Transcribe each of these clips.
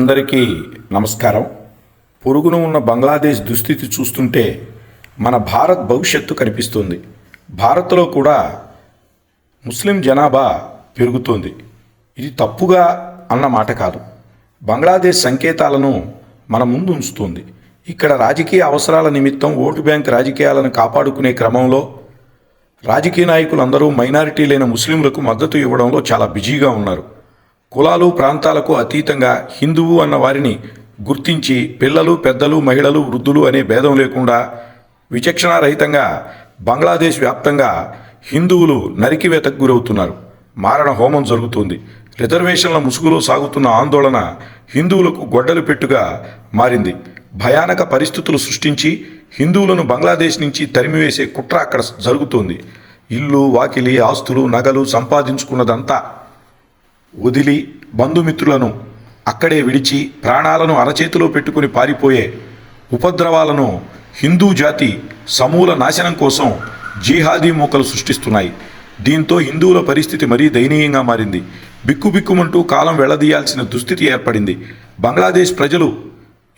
అందరికీ నమస్కారం. పొరుగున ఉన్న బంగ్లాదేశ్ దుస్థితి చూస్తుంటే మన భారత్ భవిష్యత్తు కనిపిస్తుంది. భారత్లో కూడా ముస్లిం జనాభా పెరుగుతోంది. ఇది తప్పుగా అన్న మాట కాదు. బంగ్లాదేశ్ సంకేతాలను మన ముందు ఉంచుతుంది. ఇక్కడ రాజకీయ అవసరాల నిమిత్తం ఓటు బ్యాంక్ రాజకీయాలను కాపాడుకునే క్రమంలో రాజకీయ నాయకులందరూ మైనారిటీలైన ముస్లింలకు మద్దతు ఇవ్వడంలో చాలా బిజీగా ఉన్నారు. కులాలు ప్రాంతాలకు అతీతంగా హిందువు అన్న వారిని గుర్తించి పిల్లలు పెద్దలు మహిళలు వృద్ధులు అనే భేదం లేకుండా విచక్షణారహితంగా బంగ్లాదేశ్ వ్యాప్తంగా హిందువులు నరికివేతకు గురవుతున్నారు. మారణ హోమం జరుగుతుంది. రిజర్వేషన్ల ముసుగులో సాగుతున్న ఆందోళన హిందువులకు గొడ్డలు పెట్టుగా మారింది. భయానక పరిస్థితులు సృష్టించి హిందువులను బంగ్లాదేశ్ నుంచి తరిమివేసే కుట్ర అక్కడ జరుగుతోంది. ఇల్లు వాకిలి ఆస్తులు నగలు సంపాదించుకున్నదంతా వదిలి బంధుమిత్రులను అక్కడే విడిచి ప్రాణాలను అరచేతిలో పెట్టుకుని పారిపోయే ఉపద్రవాలను హిందూ జాతి సమూల నాశనం కోసం జీహాదీ మూకలు సృష్టిస్తున్నాయి. దీంతో హిందువుల పరిస్థితి మరీ దయనీయంగా మారింది. బిక్కుబిక్కుమంటూ కాలం వెళ్ళదీయాల్సిన దుస్థితి ఏర్పడింది. బంగ్లాదేశ్ ప్రజలు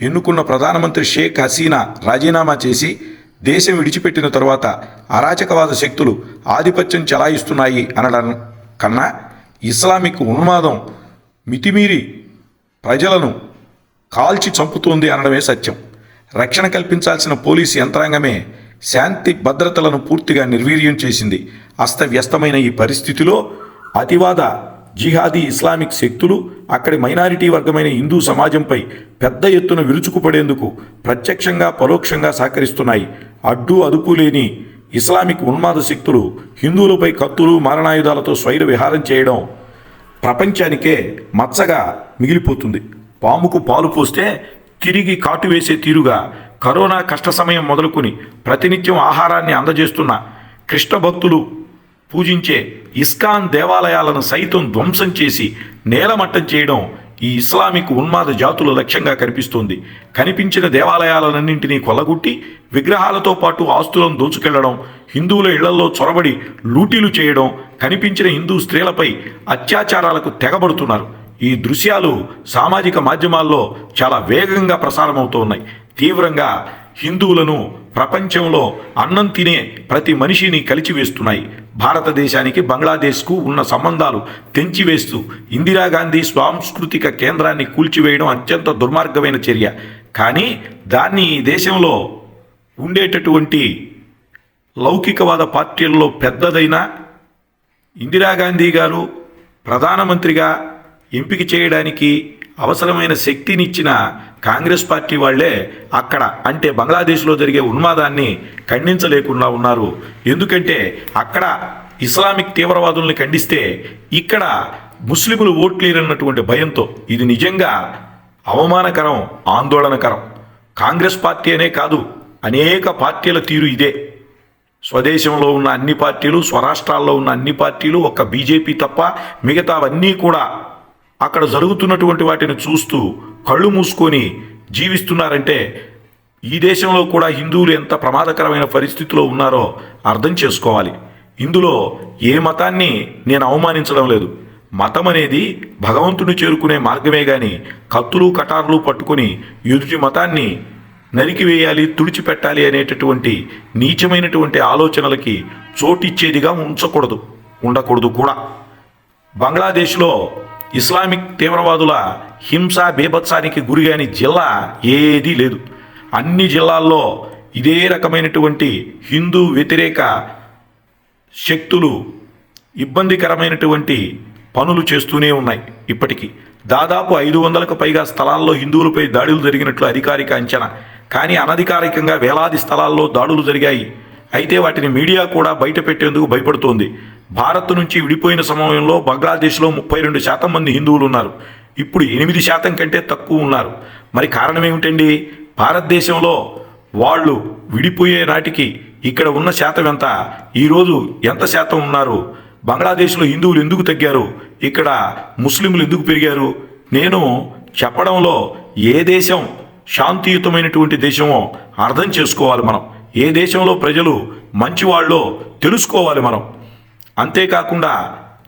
ఎన్నుకున్న ప్రధానమంత్రి షేక్ హసీనా రాజీనామా చేసి దేశం విడిచిపెట్టిన తరువాత అరాచకవాద శక్తులు ఆధిపత్యం చెలాయిస్తున్నాయి అనడం కన్నా ఇస్లామిక్ ఉన్మాదం మితిమీరి ప్రజలను కాల్చి చంపుతోంది అనడమే సత్యం. రక్షణ కల్పించాల్సిన పోలీసు యంత్రాంగమే శాంతి భద్రతలను పూర్తిగా నిర్వీర్యం చేసింది. అస్తవ్యస్తమైన ఈ పరిస్థితిలో అతివాద జిహాదీ ఇస్లామిక్ శక్తులు అక్కడి మైనారిటీ వర్గమైన హిందూ సమాజంపై పెద్ద ఎత్తున విరుచుకుపడేందుకు ప్రత్యక్షంగా పరోక్షంగా సహకరిస్తున్నాయి. అడ్డు అదుపు లేని ఇస్లామిక్ ఉన్మాద శక్తులు హిందువులపై కత్తులు మారణాయుధాలతో స్వైర విహారం చేయడం ప్రపంచానికే మచ్చగా మిగిలిపోతుంది. పాముకు పాలు పోస్తే తిరిగి కాటు వేసే తీరుగా కరోనా కష్ట సమయం మొదలుకొని ప్రతినిత్యం ఆహారాన్ని అందజేస్తున్న కృష్ణ భక్తులు పూజించే ఇస్కాన్ దేవాలయాలను సైతం ధ్వంసం చేసి నేలమట్టం చేయడం ఈ ఇస్లామిక్ ఉన్మాద జాతులు లక్ష్యంగా కనిపిస్తోంది. కనిపించిన దేవాలయాలన్నింటినీ కొల్లగొట్టి విగ్రహాలతో పాటు ఆస్తులను దోచుకెళ్ళడం హిందువుల ఇళ్ళలో చొరబడి లూటీలు చేయడం కనిపించిన హిందూ స్త్రీలపై అత్యాచారాలకు తెగబడుతున్నారు. ఈ దృశ్యాలు సామాజిక మాధ్యమాల్లో చాలా వేగంగా ప్రసారమవుతున్నాయి తీవ్రంగా హిందువులను ప్రపంచంలో అన్నం తినే ప్రతి మనిషిని కలిచివేస్తున్నాయి. భారతదేశానికి బంగ్లాదేశ్కు ఉన్న సంబంధాలు తెంచివేస్తూ ఇందిరాగాంధీ సాంస్కృతిక కేంద్రాన్ని కూల్చివేయడం అత్యంత దుర్మార్గమైన చర్య. కానీ దాన్ని ఈ దేశంలో ఉండేటటువంటి లౌకికవాద పార్టీల్లో పెద్దదైన ఇందిరాగాంధీ గారు ప్రధానమంత్రిగా ఎంపిక చేయడానికి అవసరమైన శక్తినిచ్చిన కాంగ్రెస్ పార్టీ వాళ్ళే అక్కడ అంటే బంగ్లాదేశ్లో జరిగే ఉన్మాదాన్ని ఖండించలేకుండా ఉన్నారు. ఎందుకంటే అక్కడ ఇస్లామిక్ తీవ్రవాదుల్ని ఖండిస్తే ఇక్కడ ముస్లిములు ఓట్లేరన్నటువంటి భయంతో ఇది నిజంగా అవమానకరం ఆందోళనకరం. కాంగ్రెస్ పార్టీ అనే కాదు అనేక పార్టీల తీరు ఇదే. స్వదేశంలో ఉన్న అన్ని పార్టీలు స్వరాష్ట్రాల్లో ఉన్న అన్ని పార్టీలు ఒక్క బీజేపీ తప్ప మిగతావన్నీ కూడా అక్కడ జరుగుతున్నటువంటి వాటిని చూస్తూ కళ్ళు మూసుకొని జీవిస్తున్నారంటే ఈ దేశంలో కూడా హిందువులు ఎంత ప్రమాదకరమైన పరిస్థితిలో ఉన్నారో అర్థం చేసుకోవాలి. ఇందులో ఏ మతాన్ని నేను అవమానించడం లేదు. మతం అనేది భగవంతుని చేరుకునే మార్గమే గాని కత్తులు కటార్లు పట్టుకొని ఎదుటి మతాన్ని నరికివేయాలి తుడిచిపెట్టాలి అనేటటువంటి నీచమైనటువంటి ఆలోచనలకి చోటిచ్చేదిగా ఉంచకూడదు ఉండకూడదు కూడా. బంగ్లాదేశ్లో ఇస్లామిక్ తీవ్రవాదుల హింస బీభత్సానికి గురిగాని జిల్లా ఏదీ లేదు. అన్ని జిల్లాల్లో ఇదే రకమైనటువంటి హిందూ వ్యతిరేక శక్తులు ఇబ్బందికరమైనటువంటి పనులు చేస్తూనే ఉన్నాయి ఇప్పటికీ. దాదాపు ఐదు వందలకు పైగా స్థలాల్లో హిందువులపై దాడులు జరిగినట్లు అధికారిక అంచనా. కానీ అనధికారికంగా వేలాది స్థలాల్లో దాడులు జరిగాయి. అయితే వాటిని మీడియా కూడా బయట పెట్టేందుకు భయపడుతోంది. భారత్ నుంచి విడిపోయిన సమయంలో బంగ్లాదేశ్లో ముప్పై రెండు శాతం మంది హిందువులు ఉన్నారు. ఇప్పుడు ఎనిమిది శాతం కంటే తక్కువ ఉన్నారు. మరి కారణం ఏమిటండి? భారతదేశంలో వాళ్ళు విడిపోయే నాటికి ఇక్కడ ఉన్న శాతం ఎంత? ఈరోజు ఎంత శాతం ఉన్నారు? బంగ్లాదేశ్లో హిందువులు ఎందుకు తగ్గారు? ఇక్కడ ముస్లింలు ఎందుకు పెరిగారు? నేను చెప్పడంలో ఏ దేశం శాంతియుతమైనటువంటి దేశమో అర్థం చేసుకోవాలి మనం. ఏ దేశంలో ప్రజలు మంచివాళ్ళో తెలుసుకోవాలి మనం. అంతేకాకుండా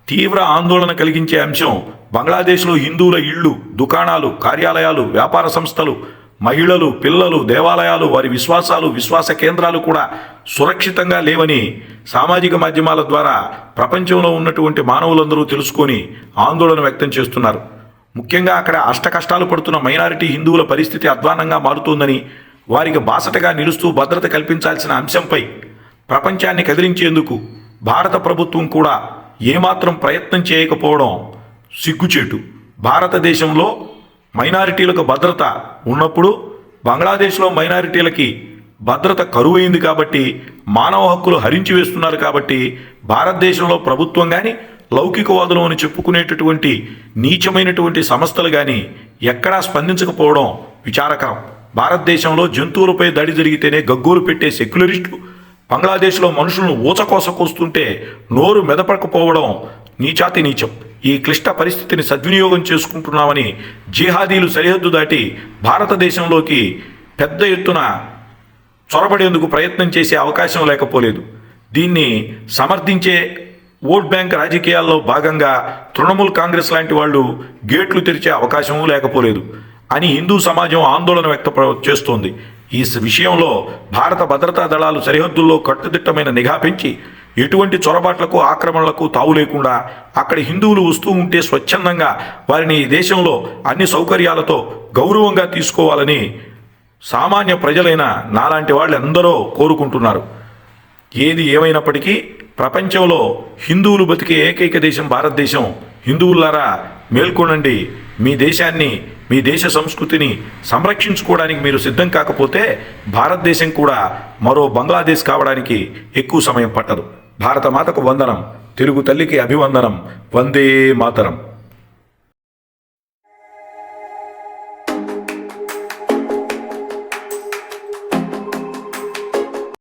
తీవ్ర ఆందోళన కలిగించే అంశం బంగ్లాదేశ్లో హిందువుల ఇళ్ళు దుకాణాలు కార్యాలయాలు వ్యాపార సంస్థలు మహిళలు పిల్లలు దేవాలయాలు వారి విశ్వాసాలు విశ్వాస కేంద్రాలు కూడా సురక్షితంగా లేవని సామాజిక మాధ్యమాల ద్వారా ప్రపంచంలో ఉన్నటువంటి మానవులందరూ తెలుసుకొని ఆందోళన వ్యక్తం చేస్తున్నారు. ముఖ్యంగా అక్కడ అష్ట కష్టాలు పడుతున్న మైనారిటీ హిందువుల పరిస్థితి అధ్వానంగా మారుతోందని వారికి బాసటగా నిలుస్తూ భద్రత కల్పించాల్సిన అంశంపై ప్రపంచాన్ని కదిలించేందుకు భారత ప్రభుత్వం కూడా ఏమాత్రం ప్రయత్నం చేయకపోవడం సిగ్గుచేటు. భారతదేశంలో మైనారిటీలకు భద్రత ఉన్నప్పుడు బంగ్లాదేశ్లో మైనారిటీలకి భద్రత కరువైంది కాబట్టి మానవ హక్కులు హరించి వేస్తున్నారు కాబట్టి భారతదేశంలో ప్రభుత్వం కానీ లౌకికవాదులు అని చెప్పుకునేటటువంటి నీచమైనటువంటి సంస్థలు కానీ ఎక్కడా స్పందించకపోవడం విచారకరం. భారతదేశంలో జంతువులపై దాడి జరిగితేనే గగ్గోలు పెట్టే సెక్యులరిస్టులు బంగ్లాదేశ్లో మనుషులను ఊచకోసకొస్తుంటే నోరు మెదపకపోవడం నీచాతి నీచం. ఈ క్లిష్ట పరిస్థితిని సద్వినియోగం చేసుకుంటున్నామని జిహాదీలు సరిహద్దు దాటి భారతదేశంలోకి పెద్ద ఎత్తున చొరబడేందుకు ప్రయత్నం చేసే అవకాశం లేకపోలేదు. దీన్ని సమర్థించే ఓట్ బ్యాంక్ రాజకీయాల్లో భాగంగా తృణమూల్ కాంగ్రెస్ లాంటి వాళ్ళు గేట్లు తెరిచే అవకాశం లేకపోలేదు అని హిందూ సమాజం ఆందోళన వ్యక్త చేస్తోంది. ఈ విషయంలో భారత భద్రతా దళాలు సరిహద్దుల్లో కట్టుదిట్టమైన నిఘా పెంచి ఎటువంటి చొరబాట్లకు ఆక్రమణలకు తావు లేకుండా అక్కడ హిందువులు వస్తూ ఉంటే స్వచ్ఛందంగా వారిని ఈ దేశంలో అన్ని సౌకర్యాలతో గౌరవంగా తీసుకోవాలని సామాన్య ప్రజలైన నాలాంటి వాళ్ళు ఎందరో కోరుకుంటున్నారు. ఏది ఏమైనప్పటికీ ప్రపంచంలో హిందువులు బతికే ఏకైక దేశం భారతదేశం. హిందువులారా మేల్కొనండి. మీ దేశాన్ని మీ దేశ సంస్కృతిని సంరక్షించుకోవడానికి మీరు సిద్ధం కాకపోతే భారతదేశం కూడా మరో బంగ్లాదేశ్ కావడానికి ఎక్కువ సమయం పట్టదు. భారత మాతకు వందనం తెలుగు తల్లికి అభివందనం వందే మాతరం.